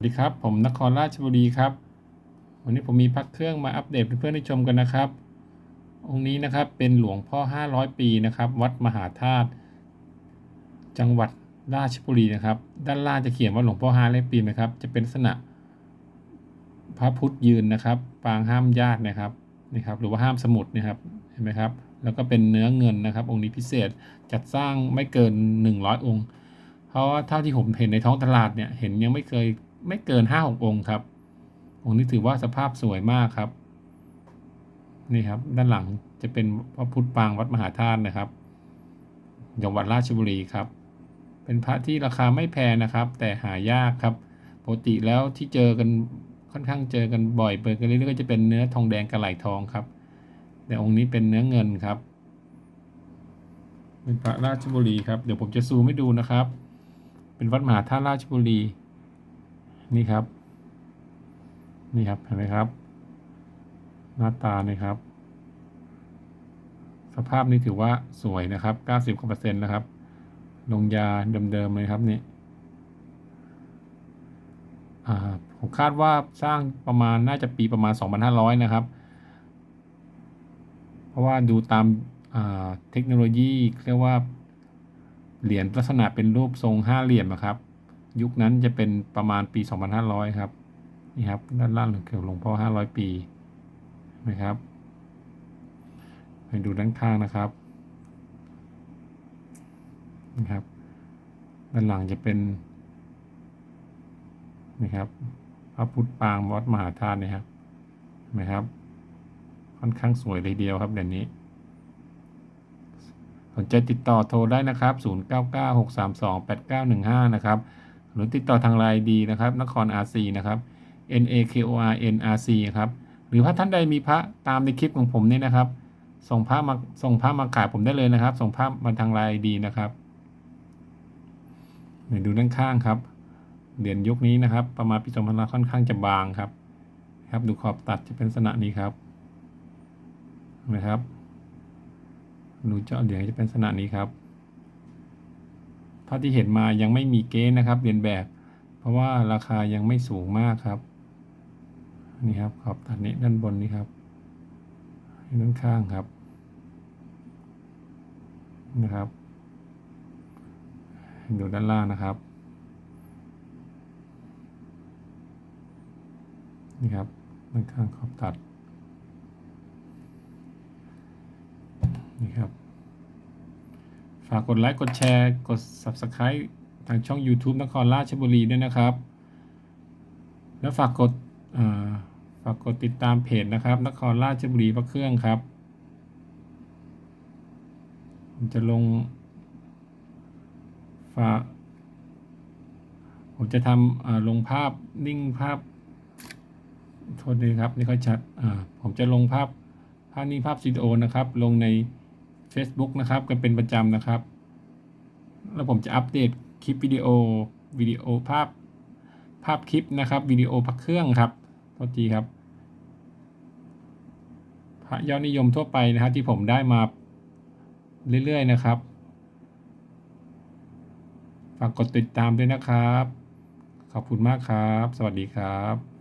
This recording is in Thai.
สวัสดีครับ ผมนครราชบุรีครับ วันนี้ผมมีพักเครื่องมาอัปเดตเพื่อนๆได้ชมกันนะครับ องค์นี้นะครับเป็นหลวงพ่อ 500 ปีนะครับ วัดมหาธาตุจังหวัดราชบุรีนะครับ ด้านล่างจะเขียนว่าหลวงพ่อ 500 ปีนะครับ จะเป็นลักษณะพระพุทธยืนนะครับ ปางห้ามญาตินะครับนี่ครับ หรือว่าห้ามสมุดนะครับเห็นไหมครับ แล้วก็เป็นเนื้อเงินนะครับ องค์นี้พิเศษจัดสร้างไม่เกิน 100 องค์ เพราะว่าเท่าที่ผมเห็นในท้องตลาดเนี่ยเห็นยังไม่เคย ไม่เกินห้าหกองค์ครับ องค์นี้ถือว่าสภาพสวยมากครับ นี่ครับ ด้านหลังจะเป็นพระพุทธปางวัดมหาธาตุนะครับจังหวัดราชบุรีครับ เป็นพระที่ราคาไม่แพงนะครับ แต่หายากครับปกติแล้วที่เจอกันค่อนข้างเจอกันบ่อยเปิดกันเรื่อยๆก็จะเป็นเนื้อทองแดงกระไหลทองครับ แต่องค์นี้เป็นเนื้อเงินครับเป็นพระราชบุรีครับ เดี๋ยวผมจะซูมให้ดูนะครับ เป็นวัดมหาธาตุราชบุรี นี่ครับ นี่ครับ เห็นไหมครับ หน้าตานี่ครับ สภาพนี้ถือว่าสวยนะครับ 90กว่าเปอร์เซ็นต์นะครับ ลงยาเดิมๆเลยครับนี่ผมคาดว่าสร้างประมาณน่าจะปีประมาณ 2,500 นะครับ เพราะว่าดูตามาเทคโนโลยีเรียกว่าเหรียญลักษณะเป็นรูปทรงห้าเหลี่ยมอะครับ ยุคนั้นจะเป็นประมาณปี 2500 ครับ นี่ครับ ด้านล่างเกี่ยวหลวงพ่อ 500 ปีนะครับไปดูด้านข้างนะครับนะครับ ด้านหลังจะเป็นนะครับพระพุทธปางวัดมหาธาตุนะครับนไหมครับ ค่อนข้างสวยเลยเดียวครับเดี๋ยวนี้ สนใจติดต่อโทรได้นะครับ 0996328915 นะครับ หรือติดต่อทางไลน์ดีนะครับ นคร RC นะครับ N A K O R N R C ครับหรือถ้าท่านใดมีพระตามในคลิปของผมนี่นะครับ ส่งพระมาส่งพระมาขายผมได้เลยนะครับ ส่งพระมาทางไลน์ดีนะครับเดี๋ยวดูด้านข้างครับเหรียญยุคนี้นะครับ ประมาณปี2000ค่อนข้างจะบางครับ ครับ ดูขอบตัดจะเป็นลักษณะนี้ครับนะครับดูเจาะเหรียญจะเป็นลักษณะนี้ครับ เท่าที่เห็นมายังไม่มีเกณฑ์นะครับเรียนแบบ เพราะว่าราคายังไม่สูงมากครับ นี่ครับขอบตัดนี้ด้านบนนี้ครับด้านข้างครับนะครับดูด้านล่างนะครับนี่ครับด้านข้างขอบตัดนี่ครับ ฝากกดไลค์กดแชร์ กด Subscribe ทางช่อง YouTube นครราชบุรีด้วยนะครับ แล้วฝากกดฝากกดติดตามเพจนะครับ นครราชบุรีพระเครื่องครับผมจะลงฝากผมจะทำลงภาพนิ่งภาพโทษดีครับนี่ค่อยชัดผมจะลงภาพภาพนิ่งภาพวิดีโอนะครับ ลงใน Facebook นะครับกันเป็นประจำนะครับ แล้วผมจะอัปเดตคลิปวิดีโอวิดีโอภาพภาพคลิปนะครับวิดีโอพักเครื่องครับโทษทีครับพระยอดนิยมทั่วไปนะครับที่ผมได้มาเรื่อยๆนะครับฝากกดติดตามด้วยนะครับ ขอบคุณมากครับ สวัสดีครับ